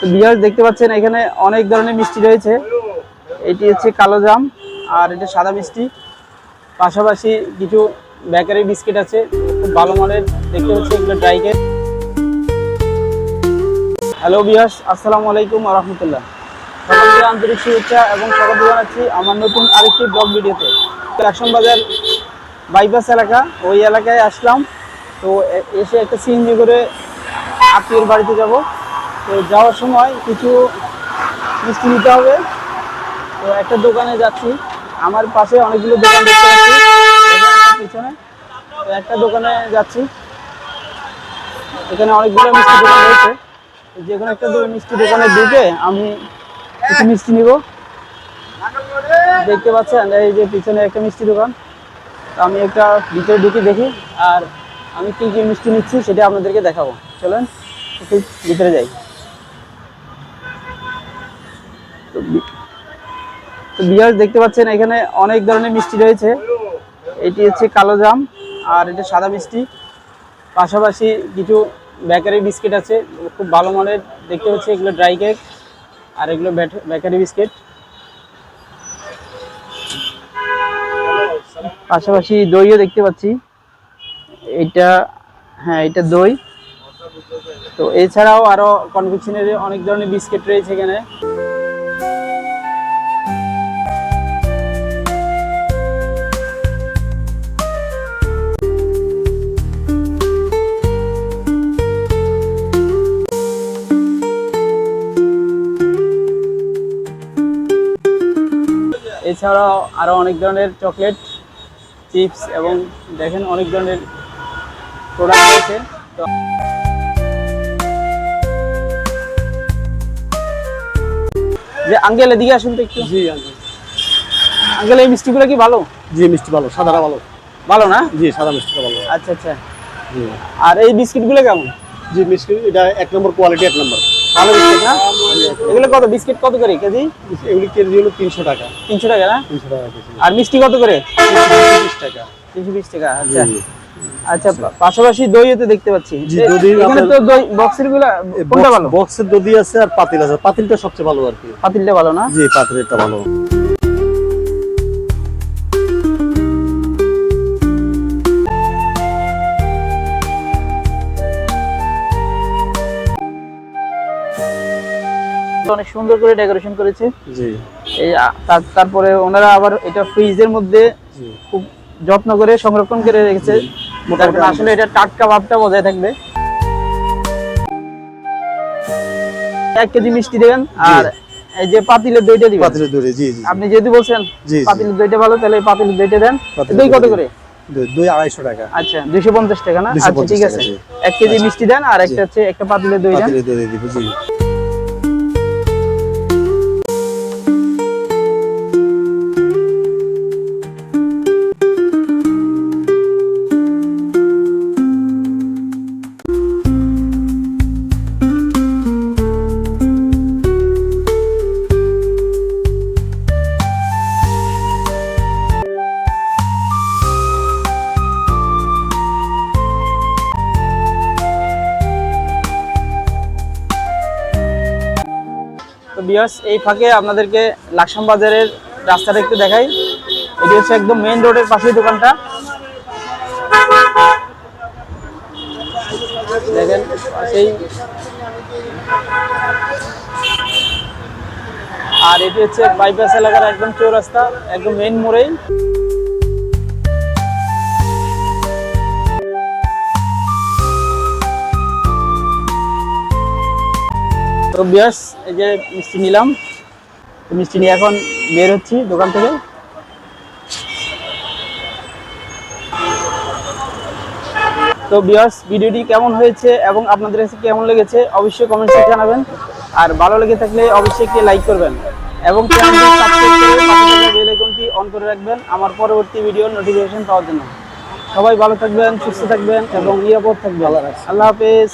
তো দেখতে পাচ্ছেন, এখানে অনেক ধরনের মিষ্টি রয়েছে। এটি হচ্ছে কালো জাম, আর এটা সাদা মিষ্টি। পাশাপাশি কিছু বেকারি বিস্কিট আছে, খুব ভালো মানের, দেখতে পাচ্ছি এগুলো ড্রাই কেক হ্যালো বিয়াস আসসালামু আলাইকুম রহমতুল্লাহ। সকলকে আন্তরিক শুভেচ্ছা এবং স্বাগত জানাচ্ছি আমার নতুন আরেকটি ব্লগ ভিডিওতে। লাকসাম বাজার বাইপাস এলাকা, ওই এলাকায় আসলাম। তো এসে একটা সিএনজি করে আত্মীয়ের বাড়িতে যাব। তো যাওয়ার সময় কিছু মিষ্টি নিতে হবে। তো একটা দোকানে যাচ্ছি। আমার পাশে অনেকগুলো দোকান দেখতে পাচ্ছি। পিছনে তো একটা দোকানে যাচ্ছি। এখানে অনেকগুলো মিষ্টি দোকান রয়েছে। যে কোনো একটা মিষ্টি দোকানে ঢুকে আমি কিছু মিষ্টি নিব। দেখতে পাচ্ছেন, এই যে পিছনে একটা মিষ্টি দোকান। তো আমি একটা ভিতরে ঢুকে দেখি আর আমি কী কী মিষ্টি নিচ্ছি সেটা আপনাদেরকে দেখাবো। চলেন, একটু ভিতরে যাই। তো বি- তো বিয়ার দেখতে পাচ্ছেন, এখানে অনেক ধরনের মিষ্টি রয়েছে। এটি হচ্ছে কালো জাম, আর এটা সাদা মিষ্টি। পাশাপাশি কিছু বেকারি বিস্কিট আছে, খুব ভালো মানের, দেখতে পাচ্ছি এগুলো ড্রাই কেক আর এগুলো বেকারি বিস্কিট পাশাপাশি দইও দেখতে পাচ্ছি। এটা হ্যাঁ এটা দই। তো এছাড়াও আরও কনফেকশনের অনেক ধরনের বিস্কিট রয়েছে এখানে। এছাড়াও আরও অনেক ধরনের চকলেট চিপস এবং দেখেন অনেক ধরনের প্রোডাক্ট রয়েছে তো যে আঙ্কেল এদিকে আসুন তো একটু। জি আঙ্কেল। আঙ্কেল এই মিষ্টিগুলো কি ভালো? জি মিষ্টি ভালো সাদাটা ভালো। ভালো না? জি সাদা মিষ্টিটা ভালো। আচ্ছা আচ্ছা। আর এই বিস্কিটগুলো কেমন? জি মিষ্টি এটা এক নম্বর কোয়ালিটি এক নম্বর। ভালো বিস্কিট না? এগুলো কত বিস্কিট কত করে কেজি? এগুলি কেজি হলো তিনশো টাকা। তিনশো টাকা না? তিনশো টাকা আর মিষ্টি কত করে? তিনশো টাকা। তিনশো বিশ টাকা আচ্ছা। আচ্ছা পাশাপাশি দইও তো দেখতে পাচ্ছি। দই এখানে তো দই বক্সেরগুলা কোনটা ভালো? বক্সের দই আছে আর পাতিল আছে। পাতিলটা সবচেয়ে ভালো আর কি। পাতিলটা ভালো না? জি পাতিলটা ভালো। অনেক সুন্দর করে ডেকোরেশন করেছে। জি। এই তারপরে ওনারা আবার এটা ফ্রিজের মধ্যে খুব যত্ন করে সংরক্ষণ করে রেখেছে। আসলে এটা টাটকা ভাবটা বজায় থাকবে। এক কেজি মিষ্টি দেবেন আর এই যে পাতিলের দইটা দিবেন। পাতিলের জি জি। আপনি যেহেতু বলছেন। পাতিলের দইটা ভালো তাহলে পাতিলের দইটা দেন। দই কত করে? দই- দই আড়াইশো টাকা। আচ্ছা দুইশো পঞ্চাশ টাকা না? আচ্ছা ঠিক আছে। এক কেজি মিষ্টি দেন আর একটা হচ্ছে একটা পাতিলের দই দেন। বিয়ার্স এই ফাঁকে আপনাদেরকে লাকসাম বাজারের রাস্তাটা একটু দেখাই। এটি হচ্ছে একদম মেইন রোডের পাশেই দোকানটা। দেখেন সেই আর এটি হচ্ছে বাইপাস এলাকার একদম চৌরাস্তা, একদম মেইন মোড়েই। তো বিয়ার্স এই যে মিষ্টি নিলাম। তো মিষ্টি নিয়ে এখন বের হচ্ছি দোকান থেকে। তো বিয়ার্স ভিডিওটি কেমন হয়েছে এবং আপনাদের কাছে কেমন লেগেছে অবশ্যই কমেন্টসে জানাবেন। আর ভালো লেগে থাকলে অবশ্যই একটি লাইক করবেন। এবং চ্যানেলটি সাবস্ক্রাইব করে পাশে থাকা বেল আইকনটি অন করে রাখবেন আমার পরবর্তী ভিডিওর নোটিফিকেশন পাওয়ার জন্য। সবাই ভালো থাকবেন সুস্থ থাকবেন এবং নিরাপদ থাকবেন। আল্লাহ হাফেজ।